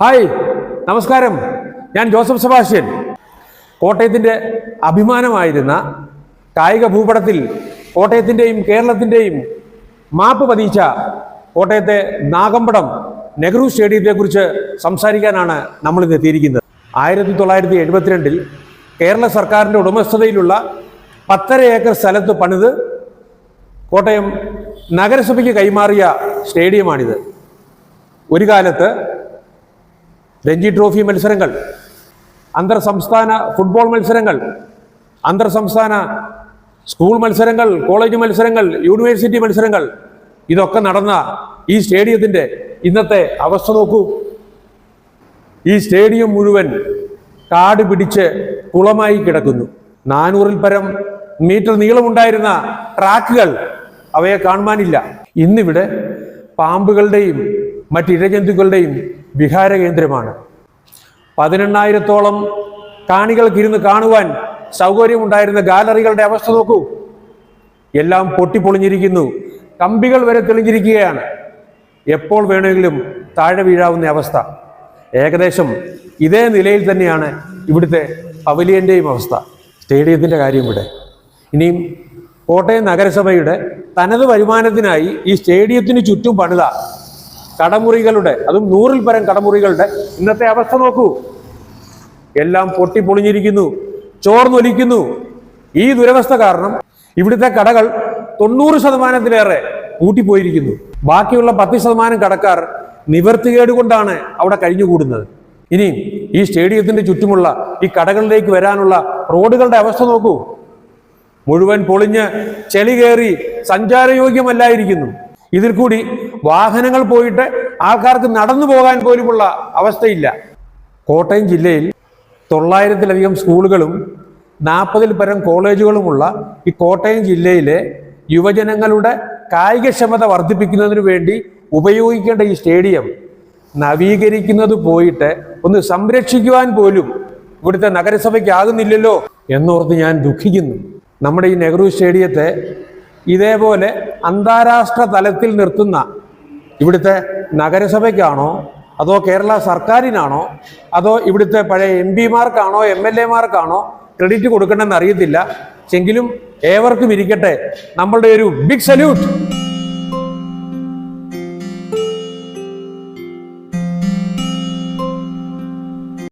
Hi നമസ്കാരം. ഞാൻ Joseph Sebastian. കോട്ടയത്തിന്റെ അഭിമാനമായിരുന്ന കായിക ഭൂപടത്തിൽ കോട്ടയത്തിന്റെയും കേരളത്തിന്റെയും മാപ്പ് പതിച്ച കോട്ടയത്തെ നാഗമ്പടം നെഹ്റു സ്റ്റേഡിയത്തെക്കുറിച്ച് സംസാരിക്കാനാണ് നമ്മളിന്ന് എത്തിയിരിക്കുന്നത്. ആയിരത്തി തൊള്ളായിരത്തി എഴുപത്തിരണ്ടിൽ കേരള സർക്കാരിന്റെ ഉടമസ്ഥതയിലുള്ള പത്തര ഏക്കർ സ്ഥലത്ത് പണിത് കോട്ടയം നഗരസഭയ്ക്ക് കൈമാറിയ സ്റ്റേഡിയമാണിത്. ഒരു കാലത്ത് രഞ്ജി ട്രോഫി മത്സരങ്ങൾ അന്തർ സംസ്ഥാന ഫുട്ബോൾ മത്സരങ്ങൾ അന്തർ സംസ്ഥാന സ്കൂൾ മത്സരങ്ങൾ കോളേജ് മത്സരങ്ങൾ യൂണിവേഴ്സിറ്റി മത്സരങ്ങൾ ഇതൊക്കെ നടന്ന ഈ സ്റ്റേഡിയത്തിന്റെ ഇന്നത്തെ അവസ്ഥ നോക്കൂ. ഈ സ്റ്റേഡിയം മുഴുവൻ കാട് പിടിച്ച് കുളമായി കിടക്കുന്നു. നാനൂറിൽ പരം മീറ്റർ നീളമുണ്ടായിരുന്ന ട്രാക്കുകൾ അവയെ കാണുവാനില്ല. ഇന്നിവിടെ പാമ്പുകളുടെയും മറ്റ് ഇഴജന്തുക്കളുടെയും വിഹാര കേന്ദ്രമാണ് പതിനെണ്ണായിരത്തോളം കാണികൾക്ക് ഇരുന്ന് കാണുവാൻ സൗകര്യമുണ്ടായിരുന്ന ഗാലറികളുടെ അവസ്ഥ നോക്കൂ. എല്ലാം പൊട്ടിപ്പൊളിഞ്ഞിരിക്കുന്നു. കമ്പികൾ വരെ തെളിഞ്ഞിരിക്കുകയാണ്. എപ്പോൾ വേണമെങ്കിലും താഴെ വീഴാവുന്ന അവസ്ഥ. ഏകദേശം ഇതേ നിലയിൽ തന്നെയാണ് ഇവിടുത്തെ പവലിയന്റെയും അവസ്ഥ. സ്റ്റേഡിയത്തിന്റെ കാര്യം ഇവിടെ. ഇനിയും കോട്ടയം നഗരസഭയുടെ തനത് വരുമാനത്തിനായി ഈ സ്റ്റേഡിയത്തിന് ചുറ്റും പണിത. കടമുറികളുടെ അതും നൂറിൽ പരം കടമുറികളുടെ ഇന്നത്തെ അവസ്ഥ നോക്കൂ. എല്ലാം പൊട്ടിപ്പൊളിഞ്ഞിരിക്കുന്നു ചോർന്നൊലിക്കുന്നു. ഈ ദുരവസ്ഥ കാരണം ഇവിടുത്തെ കടകൾ തൊണ്ണൂറ് ശതമാനത്തിലേറെ കൂട്ടിപ്പോയിരിക്കുന്നു ബാക്കിയുള്ള പത്ത് ശതമാനം കടക്കാർ നിവർത്തികേട് കൊണ്ടാണ് അവിടെ കഴിഞ്ഞുകൂടുന്നത്. ഇനി ഈ സ്റ്റേഡിയത്തിന്റെ ചുറ്റുമുള്ള ഈ കടകളിലേക്ക് വരാനുള്ള റോഡുകളുടെ അവസ്ഥ നോക്കൂ. മുഴുവൻ പൊളിഞ്ഞ് ചെളി കയറി സഞ്ചാരയോഗ്യമല്ലായിരിക്കുന്നു. ഇതിൽ കൂടി വാഹനങ്ങൾ പോയിട്ട് ആൾക്കാർക്ക് നടന്നു പോകാൻ പോലുമുള്ള അവസ്ഥയില്ല. കോട്ടയം ജില്ലയിൽ തൊള്ളായിരത്തിലധികം സ്കൂളുകളും നാൽപ്പതിൽ പരം കോളേജുകളുമുള്ള ഈ കോട്ടയം ജില്ലയിലെ യുവജനങ്ങളുടെ കായികക്ഷമത വർദ്ധിപ്പിക്കുന്നതിനു വേണ്ടി ഉപയോഗിക്കേണ്ട ഈ സ്റ്റേഡിയം നവീകരിക്കുന്നത് പോയിട്ട് ഒന്ന് സംരക്ഷിക്കുവാൻ പോലും ഇവിടുത്തെ നഗരസഭയ്ക്കാകുന്നില്ലല്ലോ എന്നോർത്ത് ഞാൻ ദുഃഖിക്കുന്നു. നമ്മുടെ ഈ നെഹ്റു സ്റ്റേഡിയത്തെ ഇതേപോലെ അന്താരാഷ്ട്ര തലത്തിൽ നിർത്തുന്ന ഇവിടുത്തെ നഗരസഭയ്ക്കാണോ? അതോ കേരള സർക്കാരിനാണോ? അതോ ഇവിടുത്തെ പഴയ എം പിമാർക്കാണോ എം എൽ എമാർക്കാണോ ക്രെഡിറ്റ് കൊടുക്കണമെന്ന് അറിയത്തില്ല. എങ്കിലും ഏവർക്കും ഇരിക്കട്ടെ. നമ്മളുടെ ഒരു ബിഗ് സല്യൂട്ട്